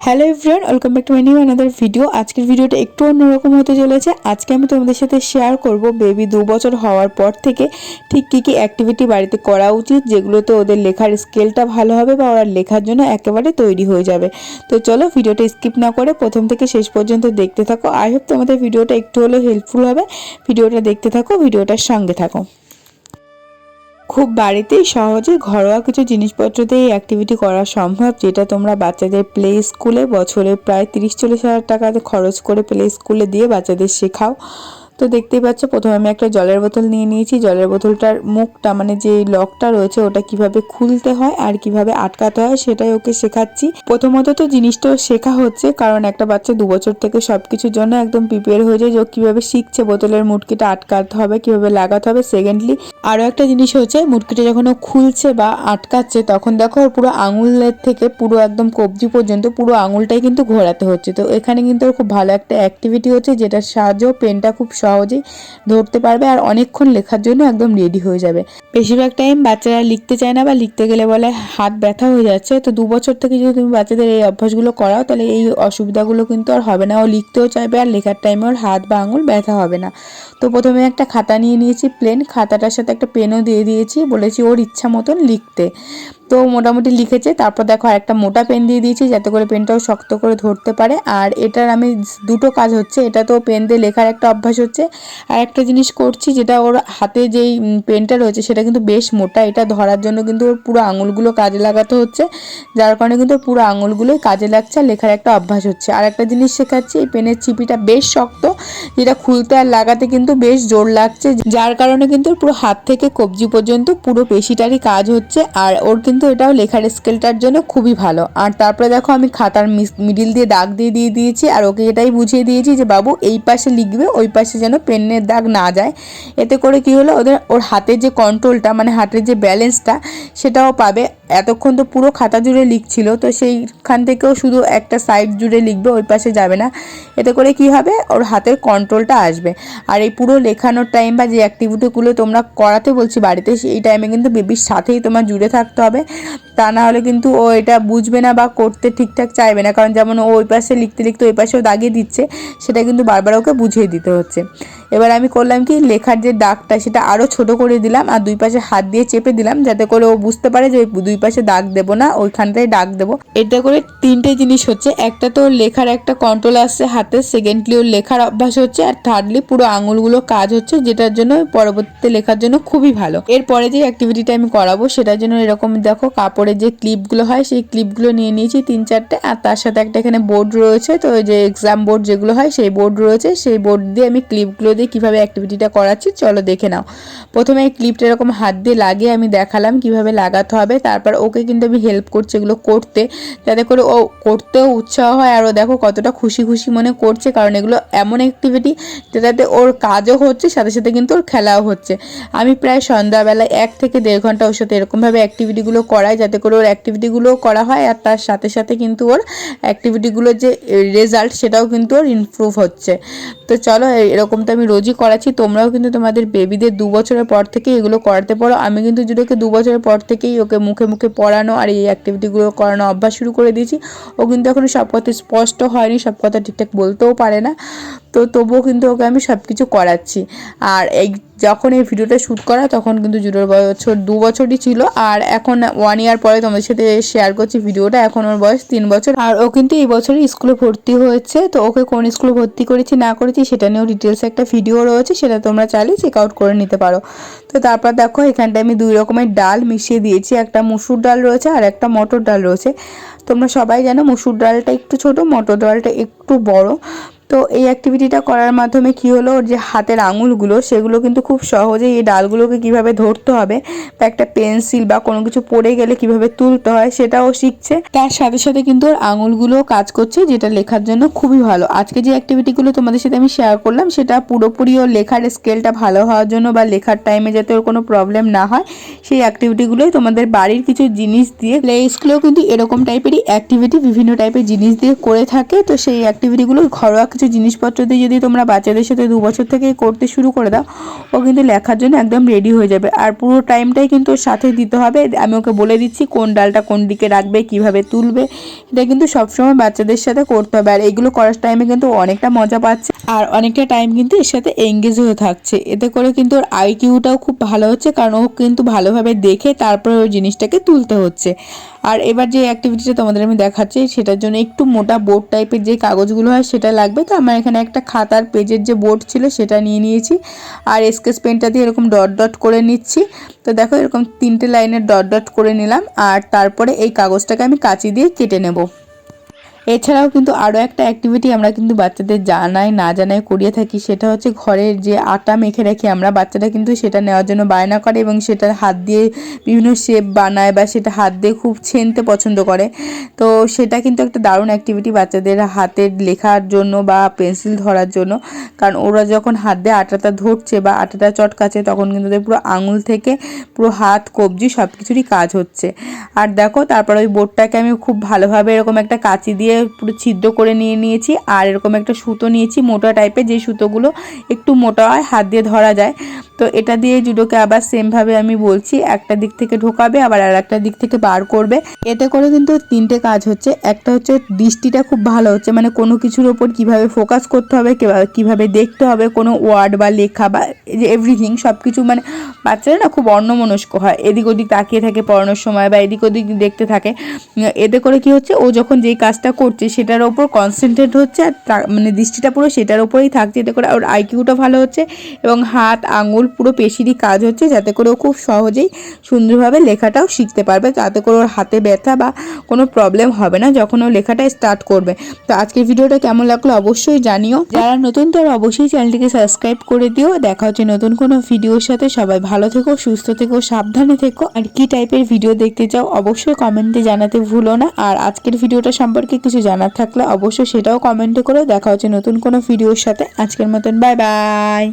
Hello everyone welcome back to my new another video আজকের ভিডিওটা একটু অন্যরকম হতে চলেছে। আজকে আমি তোমাদের সাথে শেয়ার করব বেবি দু বছর হওয়ার পর থেকে ঠিক কী কী অ্যাক্টিভিটি বাড়িতে করা উচিত যেগুলোতে ওদের লেখার স্কেলটা ভালো হবে বা ওরা লেখার জন্য একেবারে তৈরি হয়ে যাবে। তো চলো ভিডিওটা স্কিপ না করে প্রথম থেকে শেষ পর্যন্ত দেখতে থাকো। আই হোপ তোমাদের ভিডিওটা একটু হলেও হেল্পফুল হবে। ভিডিওটা দেখতে থাকো, ভিডিওটার সঙ্গে থাকো। খুব বাড়িতেই সহজে ঘরোয়া কিছু জিনিসপত্র দিয়ে এই অ্যাক্টিভিটি করা সম্ভব, যেটা তোমরা বাচ্চাদের প্লে স্কুলে বছরে প্রায় তিরিশ চল্লিশ হাজার টাকা খরচ করে প্লে স্কুলে দিয়ে বাচ্চাদের শেখাও। তো দেখতেই পাচ্ছ, প্রথমে আমি একটা জলের বোতল নিয়ে নিয়েছি। জলের বোতলটার মুখটা মানে যে লকটা রয়েছে, ওটা কীভাবে খুলতে হয় আর কীভাবে আটকাতে হয়, সেটাই ওকে শেখাচ্ছি। প্রথমত তো জিনিসটা শেখা হচ্ছে, কারণ একটা বাচ্চা দু বছর থেকে সবকিছুর জন্য একদম প্রিপেয়ার হয়ে যায় যে কীভাবে শিখছে। বোতলের মুটকিটা আটকাতে হবে, কীভাবে লাগাতে হবে। সেকেন্ডলি আরও একটা জিনিস হচ্ছে, মুটকিটা যখন ও খুলছে বা আটকাচ্ছে, তখন দেখো ওর পুরো আঙুলের থেকে পুরো একদম কবজি পর্যন্ত পুরো আঙুলটাই কিন্তু ঘোরাতে হচ্ছে। তো এখানে কিন্তু খুব ভালো একটা অ্যাক্টিভিটি হচ্ছে, যেটার সাহায্যেও পেনটা খুব সহজেই ধরতে পারবে আর অনেকক্ষণ লেখার জন্য একদম রেডি হয়ে যাবে। বেশিরভাগ টাইম বাচ্চারা লিখতে চায় না বা লিখতে গেলে বলে হাত ব্যথা হয়ে যাচ্ছে। তো দু বছর থেকে যদি তুমি বাচ্চাদের এই অভ্যাসগুলো করাও, তাহলে এই অসুবিধাগুলো কিন্তু আর হবে না। ও লিখতেও চাইবে আর লেখার টাইমে ওর হাত বা আঙুল ব্যথা হবে না। তো প্রথমে একটা খাতা নিয়ে নিয়েছি প্লেন খাতাটার সাথে একটা পেনও দিয়ে দিয়েছি। বলেছি ওর ইচ্ছা মতন লিখতে। তো মোটামুটি লিখেছে। তারপর দেখো একটা মোটা পেন দিয়ে দিয়েছি, যাতে করে পেনটাও শক্ত করে ধরতে পারে। আর এটার আমি দুটো কাজ হচ্ছে। এটা তো পেন দিয়ে লেখার একটা অভ্যাস হচ্ছে। আর একটা জিনিস করছি, যেটা ওর হাতে যেই পেনটা রয়েছে, সেটা কিন্তু বেশ মোটা। এটা ধরার জন্য কিন্তু ওর পুরো আঙুলগুলো কাজে লাগাতে হচ্ছে। যার কারণে কিন্তু পুরো আঙুলগুলোই কাজে লাগছে আর লেখার একটা অভ্যাস হচ্ছে। আর একটা জিনিস শেখাচ্ছি, এই পেনের চিপিটা বেশ শক্ত, যেটা খুলতে আর লাগাতে কিন্তু বেশ জোর লাগছে। যার কারণে কিন্তু পুরো হাত থেকে কবজি পর্যন্ত পুরো পেশিটারই কাজ হচ্ছে। আর ওর কিন্তু এটাও লেখার স্কেলটার জন্য খুবই ভালো। আর তারপরে দেখো, আমি খাতার মিডিল দিয়ে দাগ দিয়ে দিয়ে দিয়েছি। আর ওকে এটাই বুঝিয়ে দিয়েছি যে, বাবু, এই পাশে লিখবে, ওই পাশে যেন পেনের দাগ না যায়। এতে করে কি হলো? ওদের, ওর হাতের যে কন্ট্রোলটা মানে হাতের যে ব্যালেন্সটা সেটাও পাবে। এতক্ষণ তো পুরো খাতা জুড়ে লিখছিল, তো সেইখান থেকেও শুধু একটা সাইড জুড়ে লিখবে, ওই পাশে যাবে না। এতে করে কি হবে? ওর হাতের কন্ট্রোলটা আসবে। আর এই পুরো লেখানোর টাইম বা যে অ্যাক্টিভিটিগুলো তোমরা করাতে বলছি বাড়িতে, সেই টাইমে কিন্তু বেবির সাথেই তোমার জুড়ে থাকতে হবে। তা না হলে কিন্তু ও এটা বুঝবে না বা করতে ঠিকঠাক চাইবে না। কারণ যেমন ও ওই পাশে লিখতে লিখতে ওই পাশেও দাগিয়ে দিচ্ছে, সেটা কিন্তু বারবার ওকে বুঝিয়ে দিতে হচ্ছে। এবার আমি করলাম কি, লেখার যে দাগটা সেটা আরও ছোট করে দিলাম আর দুই পাশে হাত দিয়ে চেপে দিলাম যাতে করে ও বুঝতে পারে যে দুই পাশে দাগ দেবো না, ওইখানটায় দাগ দেবো। এটা করে তিনটে জিনিস হচ্ছে, একটা তো লেখার একটা কন্ট্রোল আসছে হাতে সেকেন্ডলি ওর লেখার অভ্যাস হচ্ছে আর থার্ডলি পুরো আঙুলগুলো কাজ হচ্ছে যেটার জন্য পরবর্তীতে লেখার জন্য খুবই ভালো। এরপরে যে অ্যাক্টিভিটিটা আমি করাবো সেটার জন্য এরকম দেখো কাপড়ের যে ক্লিপগুলো হয় সেই ক্লিপগুলো নিয়ে নিয়েছি তিন চারটে আর তার সাথে একটা এখানে বোর্ড রয়েছে, তো যে এক্সাম বোর্ড যেগুলো হয় সেই বোর্ড রয়েছে, সেই বোর্ড দিয়ে আমি ক্লিপগুলো দিয়ে কীভাবে অ্যাক্টিভিটিটা করাচ্ছি, চলো দেখে নাও। প্রথমে এই ক্লিপটা এরকম হাত দিয়ে লাগিয়ে আমি দেখালাম কীভাবে লাগাতে হবে, তারপর ওকে কিন্তু আমি হেল্প করছি এগুলো করতে, যাতে করে ও করতেও উৎসাহ হয় আর ও দেখো কতটা খুশি খুশি মনে করছে, কারণ এগুলো এমন অ্যাক্টিভিটি যেটাতে ওর কাজও হচ্ছে, সাথে সাথে কিন্তু ওর খেলাও হচ্ছে। আমি প্রায় সন্ধ্যাবেলায় এক থেকে দেড় ঘণ্টা ওর সাথে এরকমভাবে অ্যাক্টিভিটিগুলো করাই, যাতে করে ওর অ্যাক্টিভিটিগুলোও করা হয় আর তার সাথে সাথে কিন্তু ওর অ্যাক্টিভিটিগুলোর যে রেজাল্ট সেটাও কিন্তু ওর ইমপ্রুভ হচ্ছে। তো চলো এরকম তো আমি রোজই করাচ্ছি, তোমরাও কিন্তু তোমাদের বেবিদের দু বছরের পর থেকে এগুলো করাতে পারো। আমি কিন্তু জুডোকে দু বছরের পর থেকেই ওকে মুখে মুখে পড়ানো আর এই অ্যাক্টিভিটিগুলো করানো অভ্যাস শুরু করে দিয়েছি। ও কিন্তু এখনও সব কথা স্পষ্ট হয়নি, সব কথা ঠিকঠাক বলতেও পারে না। তো তবুও কিন্তু ওকে আমি সব কিছু করাচ্ছি। আর এই যখন এই ভিডিওটা শ্যুট করা, তখন কিন্তু জুডোর বছর দু বছরই ছিল। আর এখন ওয়ান ইয়ার পরে তোমাদের সাথে শেয়ার করছি ভিডিওটা এখন ওর বয়স তিন বছর। আর ও কিন্তু এই বছরই স্কুলে ভর্তি হয়েছে। তো ওকে কোন স্কুলে ভর্তি করেছি, না করেছি, সেটা নিয়েও ডিটেলস একটা ভিডিও রয়েছে। সেটা তোমরা চাইলে চেক আউট করে নিতে পারো। তো তারপর দেখো, এখানটায় আমি দুই রকমের ডাল মিশিয়ে দিয়েছি। একটা মুসুর ডাল রয়েছে আর একটা মটর ডাল রয়েছে। তোমরা সবাই জানো মুসুর ডালটা একটু ছোট, মটর ডালটা একটু বড়। তো এই অ্যাক্টিভিটিটা করার মাধ্যমে কি হলো? ওর যে হাতের আঙুলগুলো, সেগুলো কিন্তু খুব সহজেই এই ডালগুলোকে কীভাবে ধরতে হবে বা একটা পেন্সিল বা কোনো কিছু পড়ে গেলে কীভাবে তুলতে হয় সেটাও শিখছে। তার সাথে সাথে কিন্তু ওর আঙুলগুলোও কাজ করছে, যেটা লেখার জন্য খুবই ভালো। আজকে যে অ্যাক্টিভিটিগুলো তোমাদের সাথে আমি শেয়ার করলাম, সেটা পুরোপুরি ওর লেখার স্কেলটা ভালো হওয়ার জন্য বা লেখার টাইমে যাতে ওর কোনো প্রবলেম না হয়, সেই অ্যাক্টিভিটিগুলোই তোমাদের বাড়ির কিছু জিনিস দিয়ে প্লে স্কুলেও কিন্তু এরকম টাইপেরই অ্যাক্টিভিটি বিভিন্ন টাইপের জিনিস দিয়ে করে থাকে। তো সেই অ্যাক্টিভিটিগুলো ঘরোয়া কিছু জিনিসপত্র দিয়ে যদি তোমরা বাচ্চাদের সাথে দু বছর থেকেই করতে শুরু করে দাও, ও কিন্তু লেখার জন্য একদম রেডি হয়ে যাবে। আর পুরো টাইমটাই কিন্তু সাথে দিতে হবে। আমি ওকে বলে দিচ্ছি কোন ডালটা কোন দিকে রাখবে, কীভাবে তুলবে, এটা কিন্তু সবসময় বাচ্চাদের সাথে করতে হবে। আর এগুলো করার টাইমে কিন্তু অনেকটা মজা পাচ্ছে। আর অনেকটা টাইম কিন্তু এর সাথে এঙ্গেজ হয়ে থাকছে। এতে করে কিন্তু ওর আইকিউটাও খুব ভালো হচ্ছে, কারণ ও কিন্তু ভালোভাবে দেখে তারপরে ওই জিনিসটাকে তুলতে হচ্ছে। আর এবার যে অ্যাক্টিভিটিটা তোমাদের আমি দেখাচ্ছি, সেটার জন্য একটু মোটা বোর্ড টাইপের যে কাগজগুলো হয়, সেটা লাগবে। তো আমার এখানে একটা খাতার পেজের যে বোর্ড ছিল, সেটা নিয়ে নিয়েছি। আর স্কেচ পেনটা দিয়ে এরকম ডট ডট করে নিচ্ছি। তো দেখো, এরকম তিনটে লাইনের ডট ডট করে নিলাম। আর তারপরে এই কাগজটাকে আমি কাঁচি দিয়ে কেটে নেব। এছাড়াও কিন্তু আরও একটা অ্যাক্টিভিটি আমরা কিন্তু বাচ্চাদের জানাই, না জানাই করিয়ে থাকি, সেটা হচ্ছে ঘরের যে আটা মেখে রাখি আমরা, বাচ্চারা কিন্তু সেটা নেওয়ার জন্য বায়না করে এবং সেটা হাত দিয়ে বিভিন্ন শেপ বানায় বা সেটা হাত দিয়ে খুব ছেনতে পছন্দ করে। তো সেটা কিন্তু একটা দারুণ অ্যাক্টিভিটি বাচ্চাদের হাতের লেখার জন্য বা পেন্সিল ধরার জন্য। কারণ ওরা যখন হাত দিয়ে আটাটা ধরছে বা আটাটা চটকাচ্ছে, তখন কিন্তু ওদের পুরো আঙুল থেকে পুরো হাত, কবজি সব কিছুরই কাজ হচ্ছে। আর দেখো, তারপর ওই বোর্ডটাকে আমি খুব ভালোভাবে এরকম একটা কাঁচি দিয়ে পুরো ছিদ্র করে নিয়ে নিয়েছি। আর এরকম একটা সুতো নিয়েছি, মোটা টাইপের যে সুতোগুলো একটু মোটা হয়, হাত দিয়ে ধরা যায়। তো এটা দিয়ে জুডোকে আবার সেমভাবে আমি বলছি, একটা দিক থেকে ঢোকাবে, আবার আর একটা দিক থেকে বার করবে। এতে করে কিন্তু তিনটে কাজ হচ্ছে। একটা হচ্ছে দৃষ্টিটা খুব ভালো হচ্ছে মানে কোনো কিছুর ওপর কীভাবে ফোকাস করতে হবে কীভাবে কীভাবে দেখতে হবে, কোনো ওয়ার্ড বা লেখা বা যে এভরিথিং সব কিছু মানে বাচ্চারা না খুব অন্যমনস্ক হয়। এদিক ওদিক তাকিয়ে থাকে পড়ানোর সময় বা এদিক ওদিক দেখতে থাকে। এতে করে কি হচ্ছে, ও যখন যেই কাজটা করছে, সেটার ওপর কনসেন্ট্রেট হচ্ছে আর মানে দৃষ্টিটা পুরো সেটার ওপরেই থাকছে, এতে করে ওর আইকিউটা ভালো হচ্ছে এবং হাত, আঙুল পুরো পেশিরই কাজ হচ্ছে, যাতে করে ও খুব সহজেই সুন্দরভাবে লেখাটাও শিখতে পারবে যাতে করে ওর হাতে ব্যথা বা কোনো প্রবলেম হবে না যখন ও লেখাটা স্টার্ট করবে। তো আজকের ভিডিওটা কেমন লাগল অবশ্যই জানিও। যারা নতুন তারা অবশ্যই চ্যানেলটিকে সাবস্ক্রাইব করে দিও। দেখা হচ্ছে নতুন কোনো ভিডিওর সাথে। সবাই ভালো থেকো, সুস্থ থেকো, সাবধানে থেকো। আর কি টাইপের ভিডিও দেখতে চাও অবশ্যই কমেন্টে জানাতে ভুলো না। আর আজকের ভিডিওটা সম্পর্কে কিছু জানার থাকলে অবশ্যই সেটাও কমেন্টে করে দেখা হচ্ছে নতুন কোনো ভিডিওর সাথে। আজকের মতন বাই বাই